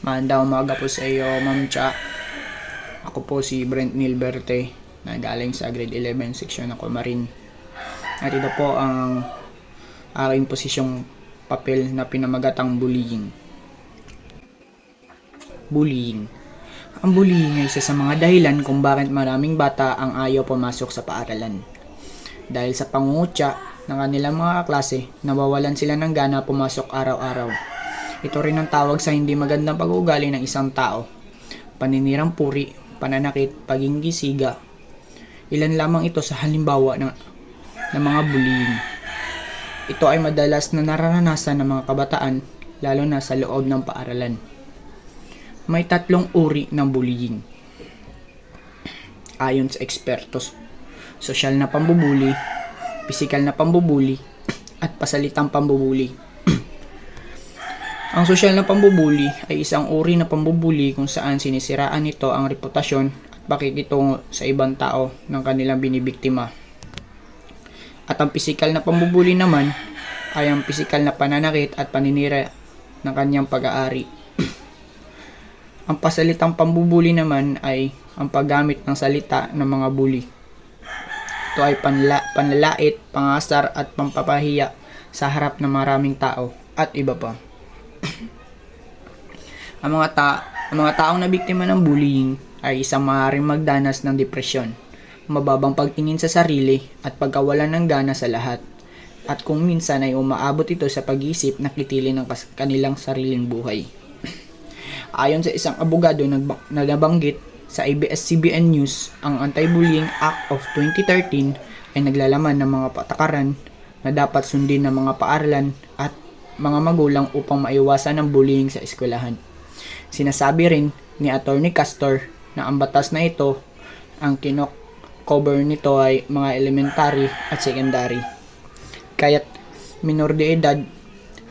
Magandang umaga po sa iyo, Ma'am Cha. Ako po si Brent Nilberte, na galing sa grade 11 section ng Comarin. At ito po ang aking posisyong papel na pinamagatang bullying. Bullying. Ang bullying ay isa sa mga dahilan kung bakit maraming bata ang ayaw pumasok sa paaralan. Dahil sa pangungutya ng kanilang mga klase, nawawalan sila ng gana pumasok araw-araw. Ito rin ang tawag sa hindi magandang pag-uugali ng isang tao. Paninirang puri, pananakit, pagingisiga. Ilan lamang ito sa halimbawa ng, ng mga bullying. Ito ay madalas na nararanasan ng mga kabataan, lalo na sa loob ng paaralan. May tatlong uri ng bullying. Ayon sa ekspertos, sosyal na pambubuli, pisikal na pambubuli, at pasalitang pambubuli. Ang sosyal na pambubuli ay isang uri na pambubuli kung saan sinisiraan nito ang reputasyon at pakikitungo sa ibang tao ng kanilang binibiktima. At ang pisikal na pambubuli naman ay ang pisikal na pananakit at paninira ng kanyang pag-aari. ang pasalitang pambubuli naman ay ang paggamit ng salita ng mga bully. Ito ay panla, panlalait, pangasar at pampapahiya sa harap ng maraming tao at iba pa. ang mga ta ang mga taong nabiktima ng bullying ay isang maaaring magdanas ng depresyon, mababang pagtingin sa sarili at pagkawalan ng gana sa lahat. At kung minsan ay umaabot ito sa pag-isip na kitilin ng kanilang sariling buhay. Ayon sa isang abogado na nabanggit sa ABS-CBN News, ang Anti-Bullying Act of 2013 ay naglalaman ng mga patakaran na dapat sundin ng mga paaralan at mga magulang upang maiwasan ang bullying sa eskwelahan. Sinasabi rin ni Attorney Castor na ang batas na ito, ang kinok-cover nito ay mga elementary at secondary. Kaya't minor de edad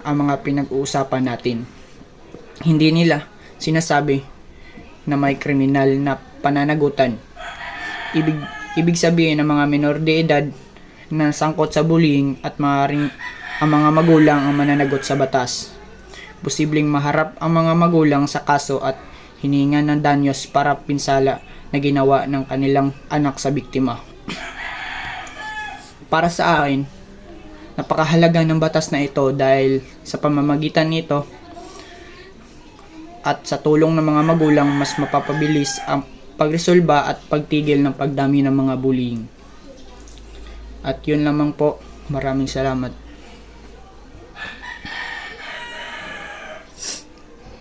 ang mga pinag-uusapan natin. Hindi nila sinasabi na may kriminal na pananagutan. Ibig, ibig sabihin ng mga minor de edad na sangkot sa bullying at maaaring ang mga magulang ang mananagot sa batas. Posibleng maharap ang mga magulang sa kaso at hiningan ng danyos para pinsala na ginawa ng kanilang anak sa biktima. Para sa akin, napakahalaga ng batas na ito dahil sa pamamagitan nito at sa tulong ng mga magulang mas mapapabilis ang pagresolba at pagtigil ng pagdami ng mga bullying. At yun lamang po. Maraming salamat.